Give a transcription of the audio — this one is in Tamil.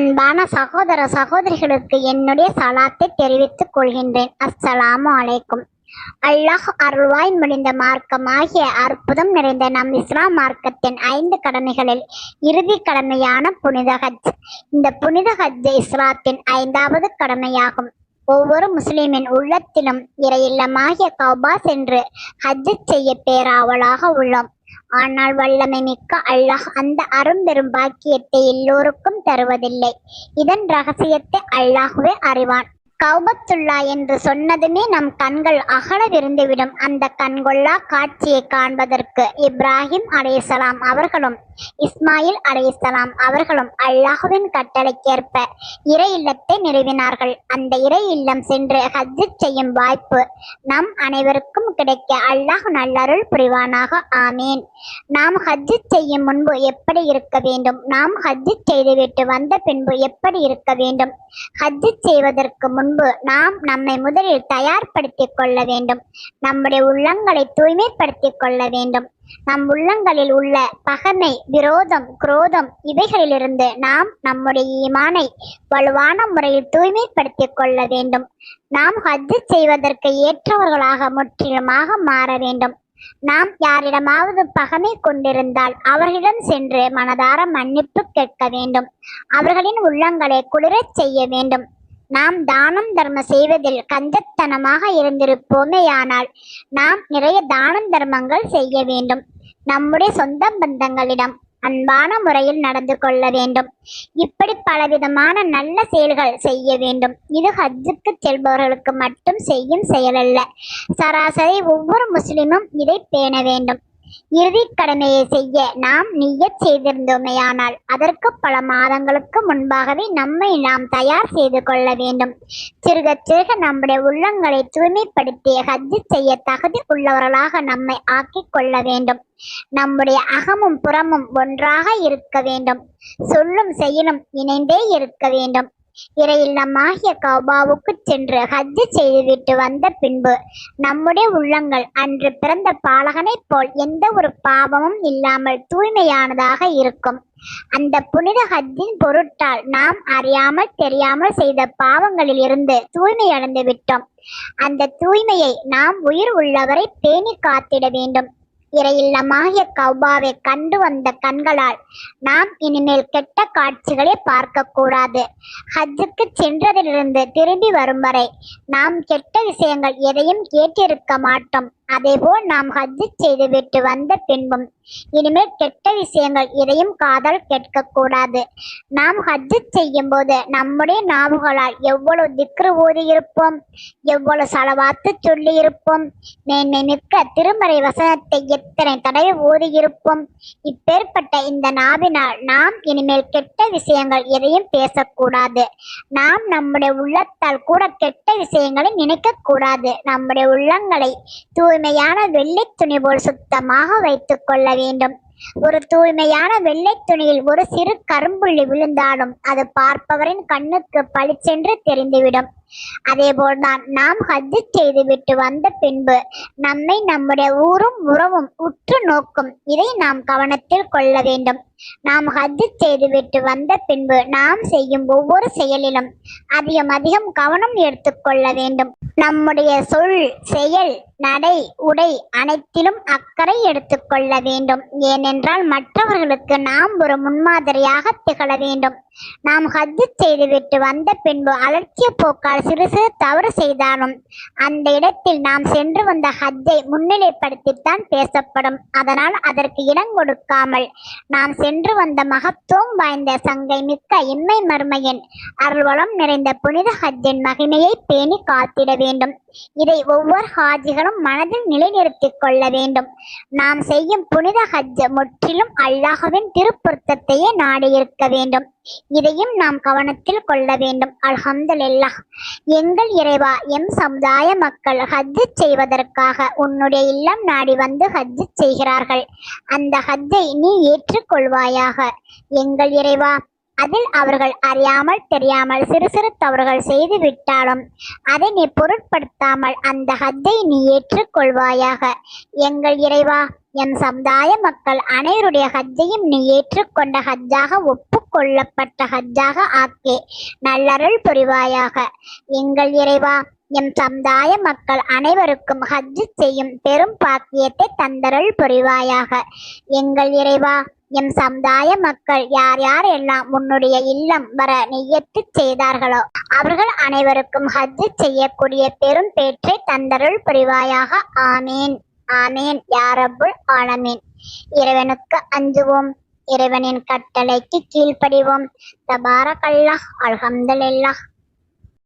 அன்பான சகோதர சகோதரிகளுக்கு என்னுடைய சலாத்தை தெரிவித்துக் கொள்கின்றேன். அஸ்ஸலாமு அலைக்கும். அல்லாஹ் அருள்வாய் முடிந்த மார்க்கமாகிய அற்புதம் நிறைந்த நம் இஸ்லாம் மார்க்கத்தின் ஐந்து கடமைகளில் இறுதி கடமையான புனித ஹஜ். இந்த புனித ஹஜ் இஸ்லாத்தின் ஐந்தாவது கடமையாகும். ஒவ்வொரு முஸ்லிமின் உள்ளத்திலும் இறையில்லமாகிய கௌபா சென்று ஹஜ் செய்ய பேராவலாக உள்ளோம். ஆனால் வல்லமை மிக்க அல்லாஹ் அந்த அரும்பெரும் பாக்கியத்தை எல்லோருக்கும் தருவதில்லை. இதன் ரகசியத்தை அல்லாஹுவே அறிவான். கௌபத்துல்லா என்று சொன்னதுமே நம் கண்கள் அகலவிருந்துவிடும். அந்த கண்கொள்ளா காட்சியை காண்பதற்கு இப்ராஹிம் அலைஹிஸ்ஸலாம் அவர்களும் இஸ்மாயில் அலைஹிஸ்ஸலாம் அவர்களும் அல்லாஹுவின் கட்டளைக்கேற்ப இறை இல்லத்தை நிறுவினார்கள். அந்த இறை இல்லம் சென்று ஹஜ் செய்யும் வாய்ப்பு நம் அனைவருக்கும் கிடைக்க அல்லாஹ் நல்லருள் புரிவானாக. ஆமீன். நாம் ஹஜ்ஜி செய்யும் முன்பு எப்படி இருக்க வேண்டும்? நாம் ஹஜ்ஜி செய்துவிட்டு வந்த பின்பு எப்படி இருக்க வேண்டும்? ஹஜ் செய்வதற்கு முன்பு நாம் நம்மை முதலில் தயார்படுத்திக் கொள்ள வேண்டும். நம்முடைய உள்ளங்களை தூய்மைப்படுத்திக் கொள்ள வேண்டும். நம் உள்ளங்களில் உள்ள பகமை விரோதம் குரோதம் இவைகளிலிருந்து நாம் நம்முடைய ஈமானை வலுவான முறையில் தூய்மைப்படுத்திக் கொள்ள வேண்டும். நாம் ஹஜ் செய்வதற்கு ஏற்றவர்களாக முற்றிலுமாக மாற வேண்டும். நாம் யாரிடமாவது பகமை கொண்டிருந்தால் அவர்களிடம் சென்று மனதார மன்னிப்பு கேட்க வேண்டும். அவர்களின் உள்ளங்களை குளிரச் செய்ய வேண்டும். நாம் தானம் தர்மம் செய்வதில் கஞ்சத்தனமாக இருந்திருப்போமேயானால் நாம் நிறைய தானம் தர்மங்கள் செய்ய வேண்டும். நம்முடைய சொந்த பந்தங்களிடம் அன்பான முறையில் நடந்து கொள்ள வேண்டும். இப்படி பலவிதமான நல்ல செயல்கள் செய்ய வேண்டும். இது ஹஜ்ஜுக்கு செல்பவர்களுக்கு மட்டும் செய்யும் செயலல்ல. சராசரி ஒவ்வொரு முஸ்லிமும் இதை பேண வேண்டும். இறுதிக் கடமையை செய்ய நாம் நீயச் செய்திருந்தோமேயானால் அதற்கு பல மாதங்களுக்கு முன்பாகவே நம்மை நாம் தயார் செய்து கொள்ள வேண்டும். சிறுக சிறுக நம்முடைய உள்ளங்களை தூய்மைப்படுத்தி ஹஜ் செய்ய தகுதி உள்ளவர்களாக நம்மை ஆக்கிக் கொள்ள வேண்டும். நம்முடைய அகமும் புறமும் ஒன்றாக இருக்க வேண்டும். சொல்லும் செயலும் இணைந்தே இருக்க வேண்டும். இறையில்லமாகிய கௌபாவுக்கு சென்று ஹஜ் செய்துவிட்டு வந்த பின்பு நம்முடைய உள்ளங்கள் அன்று பிறந்த பாலகனைப் போல் எந்த ஒரு பாவமும் இல்லாமல் தூய்மையானதாக இருக்கும். அந்த புனித ஹஜ்ஜின் பொருட்டால் நாம் அறியாமல் தெரியாமல் செய்த பாவங்களில் இருந்து தூய்மை அடைந்து விட்டோம். அந்த தூய்மையை நாம் உயிர் உள்ளவரை பேணி காத்திட வேண்டும். இறையில்லமாகிய கௌபாவை கண்டு வந்த கண்களால் நாம் இனிமேல் கெட்ட காட்சிகளை பார்க்க கூடாது ஹஜ்ஜுக்கு சென்றதிலிருந்து திரும்பி வரும் வரை நாம் கெட்ட விஷயங்கள் எதையும் கேட்டிருக்க மாட்டோம். அதேபோல் நாம் ஹஜ் செய்துவிட்டு வந்த பின்பும் இனிமேல் கெட்ட விஷயங்கள் எதையும் காதல் கேட்கக்கூடாது. நாம் ஹஜ்ஜு செய்யும் போது நம்முடைய நாவுகளால் எவ்வளவு திக்ரு ஓதி இருப்போம் எவ்வளவு சலவாத்து சொல்லி இருப்போம். மேன்மை மிக்க திருமறை வசனத்தை எத்தனை தடவை ஓதியிருப்போம் இப்பேற்பட்ட இந்த நாவினால் நாம் இனிமேல் கெட்ட விஷயங்கள் எதையும் பேசக்கூடாது. நாம் நம்முடைய உள்ளத்தால் கூட கெட்ட விஷயங்களை நினைக்க கூடாது நம்முடைய உள்ளங்களை தூய்மையான வெள்ளை துணி போல் சுத்தமாக வைத்துக் கொள்ள வேண்டும். ஒரு தூய்மையான வெள்ளை துணியில் ஒரு சிறு கரும்புள்ளி விழுந்தாலும் அது பார்ப்பவரின் கண்ணுக்கு பளிச்சென்று தெரிந்துவிடும். அதேபோல் தான் நாம் ஹஜ் செய்துவிட்டு வந்த பின்பு நம்மை நம்முடைய ஊரும் உறவும் உற்று நோக்கும் இதை நாம் கவனத்தில் கொள்ள வேண்டும். நாம் ஹஜ் செய்துவிட்டு வந்த பின்பு நாம் செய்யும் ஒவ்வொரு செயலிலும் அதிகம் அதிகம் கவனம் எடுத்துக்கொள்ள வேண்டும். நம்முடைய சொல் செயல் நடை உடை அனைத்திலும் அக்கறை எடுத்துக்கொள்ள வேண்டும். ஏனென்றால் மற்றவர்களுக்கு நாம் ஒரு முன்மாதிரியாக திகழ வேண்டும். நாம் ஹஜ் செய்துவிட்டு வந்த பின்பு அலட்சிய போக்கால் சிறு சிறு தவறு செய்தாலும் அந்த இடத்தில் நாம் சென்று வந்த ஹஜ்ஜை முன்னிலைப்படுத்தித்தான் பேசப்படும். அதனால் அதற்கு இடம் கொடுக்காமல் நாம் சென்று வந்த மகத்துவம் வாய்ந்த சங்கை மிக்க இம்மை மர்மையின் அருள்வளம் நிறைந்த புனித ஹஜ்ஜின் மகிமையை பேணி காத்திட வேண்டும். இதை ஒவ்வொரு ஹாஜிகளும் மனதில் நிலைநிறுத்திக் கொள்ள வேண்டும். நாம் செய்யும் புனித ஹஜ்ஜ முற்றிலும் அல்லாஹ்வின் திருப்பொருத்தத்தையே நாடியிருக்க வேண்டும். இதையும் நாம் கவனத்தில் கொள்ள வேண்டும். அல்ஹம்துலில்லாஹ். எங்கள் இறைவா எம் சமுதாய மக்கள் ஹஜ்ஜு செய்வதற்காக உன்னுடைய இல்லம் நாடி வந்து ஹஜ்ஜு செய்கிறார்கள். அந்த ஹஜ்ஜை நீ ஏற்றுக்கொள்வாயாக. எங்கள் இறைவா அதில் அவர்கள் அறியாமல் தெரியாமல் சிறு சிறு தவறுகள் செய்து விட்டாலும் அதை நீ பொருட்படுத்தாமல் அந்த ஹத்தை நீ ஏற்றுக்கொள்வாயாக. எங்கள் இறைவா எம் சமுதாய மக்கள் அனைவருடைய ஹஜ்ஜையும் நீ ஏற்றுக்கொண்ட ஹஜ்ஜாக ஒப்பு கொல்லப்பட்ட ஹஜ்ஜாக ஆக்கே. நல்லருள் புரிவாயாக. எங்கள் இறைவா எம் சமுதாய மக்கள் அனைவருக்கும் ஹஜ்ஜு செய்யும் பெரும் பாக்கியத்தை தந்தருள் புரிவாயாக. எங்கள் இறைவா எம் சமுதாய மக்கள் யார் யார் எல்லாம் உன்னுடைய இல்லம் வர நெய்யத்து செய்தார்களோ அவர்கள் அனைவருக்கும் ஹஜ்ஜு செய்யக்கூடிய பெரும் பேற்றை தந்தருள் புரிவாயாக. ஆமீன். ஆமீன். யாரப்புல் ஆலமீன். இறைவனுக்கு அஞ்சுவோம். இறைவனின் கட்டளைக்கு கீழ்ப்படிவோம். தபாரக் அல்லாஹ் அல்ஹம்துலில்லாஹ்